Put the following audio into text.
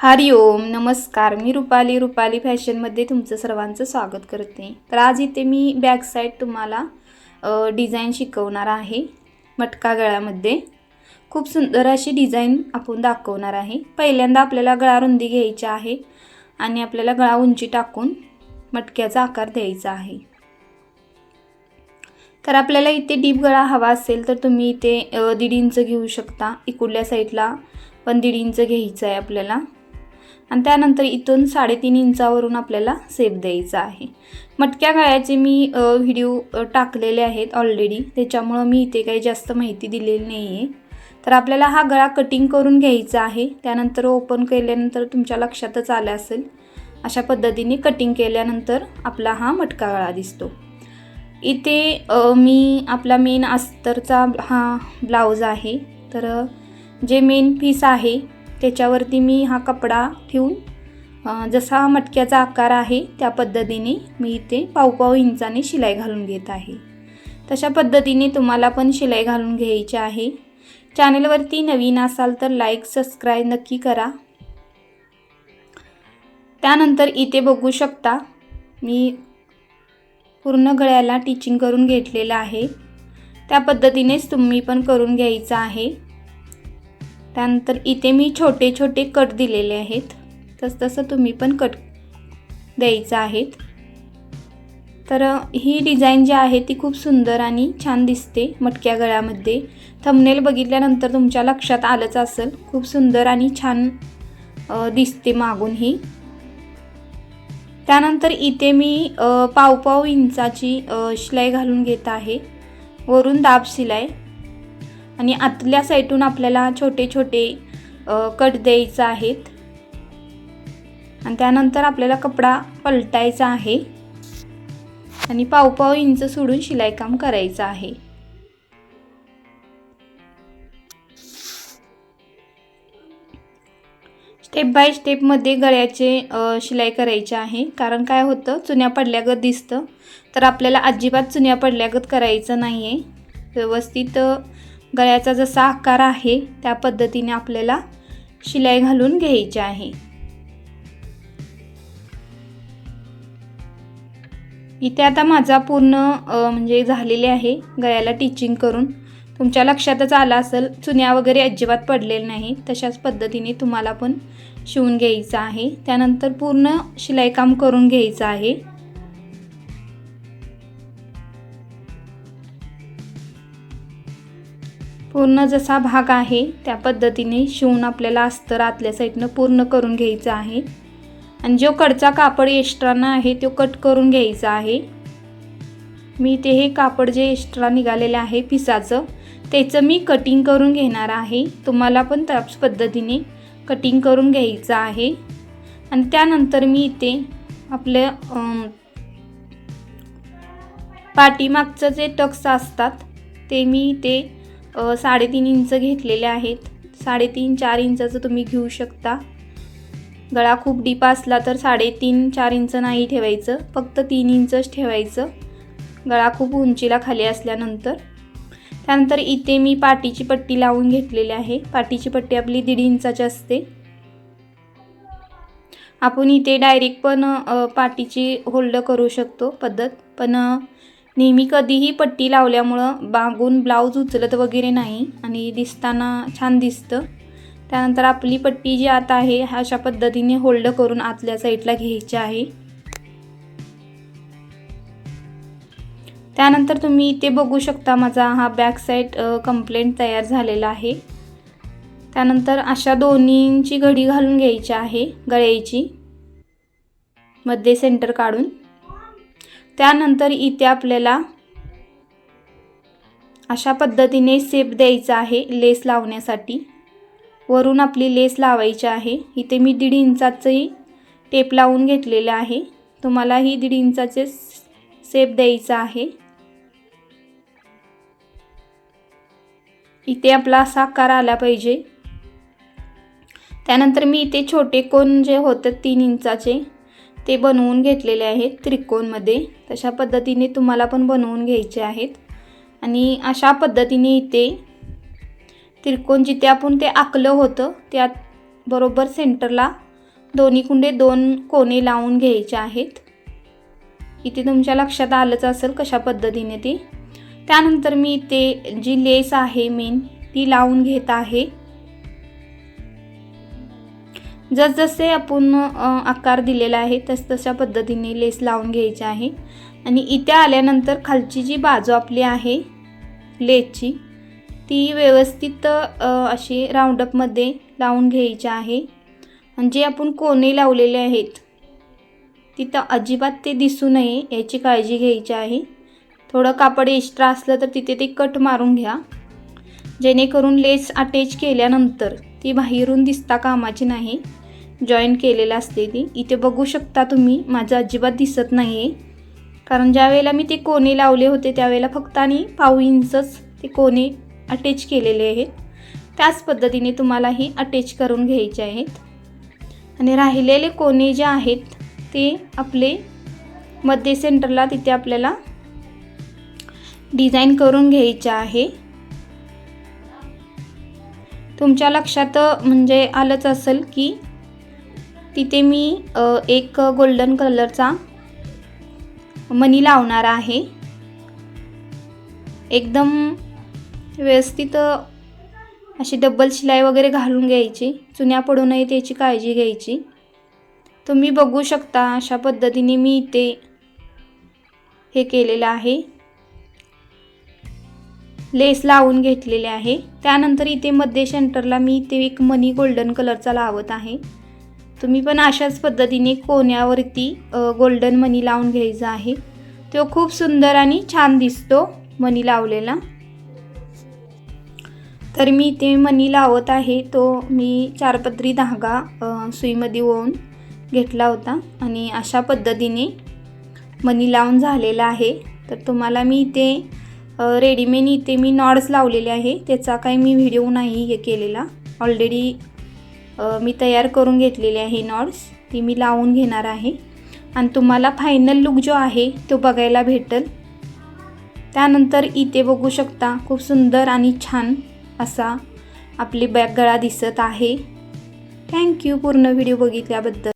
हरिओम नमस्कार. मी रुपाली रुपाली फॅशनमध्ये तुमचं सर्वांचं स्वागत करते. तर आज इथे मी बॅक साईड तुम्हाला डिझाईन शिकवणार आहे मटका गळ्यामध्ये. खूप सुंदर अशी डिझाईन आपण दाखवणार आहे. पहिल्यांदा आपल्याला गळा रुंदी घ्यायची आहे आणि आपल्याला गळा उंची टाकून मटक्याचा आकार द्यायचा आहे. तर आपल्याला इथे डीप गळा हवा असेल तर तुम्ही इथे दीड इंच घेऊ शकता. इकडल्या साईडला पण दीड इंच घ्यायचं आहे आपल्याला. आणि त्यानंतर इथून साडेतीन इंचावरून आपल्याला सेप द्यायचा आहे. मटक्या गळ्याचे मी व्हिडिओ टाकलेले आहेत ऑलरेडी त्याच्यामुळं मी इथे काही जास्त माहिती दिलेली नाही आहे तर आपल्याला हा गळा कटिंग करून घ्यायचा आहे. त्यानंतर ओपन केल्यानंतर तुमच्या लक्षातच आलं असेल. अशा पद्धतीने कटिंग केल्यानंतर आपला हा मटका गळा दिसतो. इथे मी आपला मेन अस्तरचा हा ब्लाऊज आहे. तर जे मेन पीस आहे त्याच्यावरती मी हा कपडा ठेवून जसा मटक्याचा आकार आहे त्या पद्धतीने मी इथे पाव पाव इंचाने शिलाई घालून घेत आहे. तशा पद्धतीने तुम्हाला पण शिलाई घालून घ्यायची आहे. चॅनलवरती नवीन असाल तर लाईक सबस्क्राईब नक्की करा. त्यानंतर इथे बघू शकता मी पूर्ण गळ्याला टिचिंग करून घेतलेलं आहे. त्या पद्धतीनेच तुम्ही पण करून घ्यायचं आहे. त्यानंतर इथे मी छोटे छोटे कट दिलेले आहेत. तस तसं तुम्ही पण कट द्यायचं आहेत. तर ही डिझाईन जी आहे ती खूप सुंदर आणि छान दिसते मटक्या गळ्यामध्ये. थंबनेल बघितल्यानंतर तुमच्या लक्षात आलंच असेल. खूप सुंदर आणि छान दिसते मागून ही. त्यानंतर इथे मी पावपाव इंचाची शिलाई घालून घेत आहे. वरून दाब शिलाई. आणि आतल्या साईडून आपल्याला छोटे छोटे कट द्यायचं आहेत. आणि त्यानंतर आपल्याला कपडा पलटायचा आहे. आणि पावपाव इंच सोडून शिलाई काम करायचं आहे. स्टेप बाय स्टेपमध्ये गळ्याचे शिलाई करायचे आहे. कारण काय होतं? चुन्या पडल्यागत दिसतं. तर आपल्याला अजिबात चुन्या पडल्यागत करायचं नाही आहे व्यवस्थित गळ्याचा जसा आकार आहे त्या पद्धतीने आपल्याला शिलाई घालून घ्यायची आहे. इथे आता माझा पूर्ण म्हणजे झालेले आहे गळ्याला टिचिंग करून. तुमच्या लक्षातच आलं असेल चुन्या वगैरे अजिबात पडलेल्या नाही तशाच पद्धतीने तुम्हाला पण शिवून घ्यायचं आहे. त्यानंतर पूर्ण शिलाई काम करून घ्यायचं आहे. पूर्ण जसा भाग आहे त्या पद्धतीने शिवून आपल्याला अस्तर आतल्या साईडनं पूर्ण करून घ्यायचं आहे. आणि जो कडचा कापड एक्स्ट्राना आहे तो कट करून घ्यायचा आहे. मी ते हे कापड जे एक्स्ट्रा निघालेलं आहे पिसाचं त्याचं मी कटिंग करून घेणार आहे. तुम्हाला पण त्याच पद्धतीने कटिंग करून घ्यायचं आहे. आणि त्यानंतर मी इथे आपलं पाठीमागचं जे टक्स असतात ते मी इथे साडेतीन इंच घेतलेले आहेत. साडेतीन चार इंचाचं तुम्ही घेऊ शकता. गळा खूप डीप असला तर साडेतीन चार इंच नाही ठेवायचं. फक्त तीन इंचच ठेवायचं. गळा खूप उंचीला खाली असल्यानंतर. त्यानंतर इथे मी पाटीची पट्टी लावून घेतलेली आहे. पाटीची पट्टी आपली दीड इंचाची असते. आपण इथे डायरेक्ट पण पाटीची होल्ड करू शकतो पद्धत. पण नेहमी कधीही पट्टी लावल्यामुळं बागून ब्लाऊज उचलत वगैरे नाही आणि दिसताना छान दिसतं. त्यानंतर आपली पट्टी जी आता आहे अशा पद्धतीने होल्ड करून आतल्या साईडला घ्यायची आहे. त्यानंतर तुम्ही इथे बघू शकता माझा हा बॅक साईड कंप्लेंट तयार झालेला आहे. त्यानंतर अशा दोन्हींची घडी घालून घ्यायची आहे गळ्याची. मध्ये सेंटर काढून. त्यानंतर इथे आपल्याला अशा पद्धतीने सेप द्यायचा आहे लेस लावण्यासाठी. वरून आपली लेस लावायची आहे. इथे मी दीड इंचाचंही टेप लावून घेतलेलं आहे. तुम्हालाही दीड इंचाचे सेप द्यायचा आहे. इथे आपला असा आकार आला पाहिजे. त्यानंतर मी इथे छोटे कोण जे होतं तीन इंचाचे ते बनवून घेतलेले आहेत त्रिकोणमध्ये. तशा पद्धतीने तुम्हाला पण बनवून घ्यायचे आहेत. आणि अशा पद्धतीने इथे त्रिकोण जिथे आपण ते आखलं होतं त्यात बरोबर सेंटरला दोन्ही कुंडे दोन कोणे लावून घ्यायचे आहेत. इथे तुमच्या लक्षात आलंच असेल कशा पद्धतीने ते. त्यानंतर मी इथे जी लेस आहे मेन ती लावून घेत आहे. जसजसे आपण आकार दिलेला आहे तस तशा पद्धतीने लेस लावून घ्यायची आहे. आणि इथे आल्यानंतर खालची जी बाजू आपली आहे लेसची ती व्यवस्थित अशी राऊंडअपमध्ये लावून घ्यायची आहे. आणि जे आपण कोणे लावलेले आहेत तिथं अजिबात ते दिसू नये याची काळजी घ्यायची आहे. थोडं कापड एक्स्ट्रा असलं तर तिथे ते कट मारून घ्या. जेणेकरून लेस अटॅच केल्यानंतर ती बाहेरून दिसता कामाची नाही. जॉईन केलेलं असते ती. इथे बघू शकता तुम्ही माझं अजिबात दिसत नाही आहे कारण ज्यावेळेला मी ते कोणे लावले होते त्यावेळेला फक्त आणि पाऊ इंचच ते कोणे अटॅच केलेले आहेत. त्याच पद्धतीने तुम्हालाही अटॅच करून घ्यायचे आहेत. आणि राहिलेले कोणे जे आहेत ते आपले मध्ये सेंटरला तिथे आपल्याला डिझाईन करून घ्यायचे आहे. तुमच्या लक्षात म्हणजे आलंच असेल की तिथे मी एक गोल्डन कलरचा मनी लावणार आहे. एकदम व्यवस्थित अशी डब्बल शिलाई वगैरे घालून घ्यायची. चुन्या पडू नये त्याची काळजी घ्यायची. तुम्ही बघू शकता अशा पद्धतीने मी इथे हे केलेलं आहे. लेस लावून घेतलेले आहे. त्यानंतर इथे मध्ये सेंटरला मी इथे एक मनी गोल्डन कलरचा लावत आहे. तुम्ही पण अशाच पद्धतीने कोण्यावरती गोल्डन मनी लावून घ्यायचा आहे. तो खूप सुंदर आणि छान दिसतो मनी लावलेला. तर मी इथे मनी लावत आहे. तो मी चारपदरी धागा सुईमध्ये ओवून घेतला होता आणि अशा पद्धतीने मनी लावून झालेला आहे. तर तुम्हाला मी इथे रेडीमेड इथे मी नॉड्स लावलेले आहे. त्याचा काही मी व्हिडिओ नाही हे केलेला. ऑलरेडी मी तयार करून घेतलेली आहे नॉड्स ती मी लावून घेणार आहे. आणि तुम्हाला फायनल लुक जो आहे तो बघायला भेटेल. त्यानंतर इथे बघू शकता खूप सुंदर आणि छान असा आपली बॅग गळा दिसत आहे. थँक्यू पूर्ण व्हिडिओ बघितल्याबद्दल.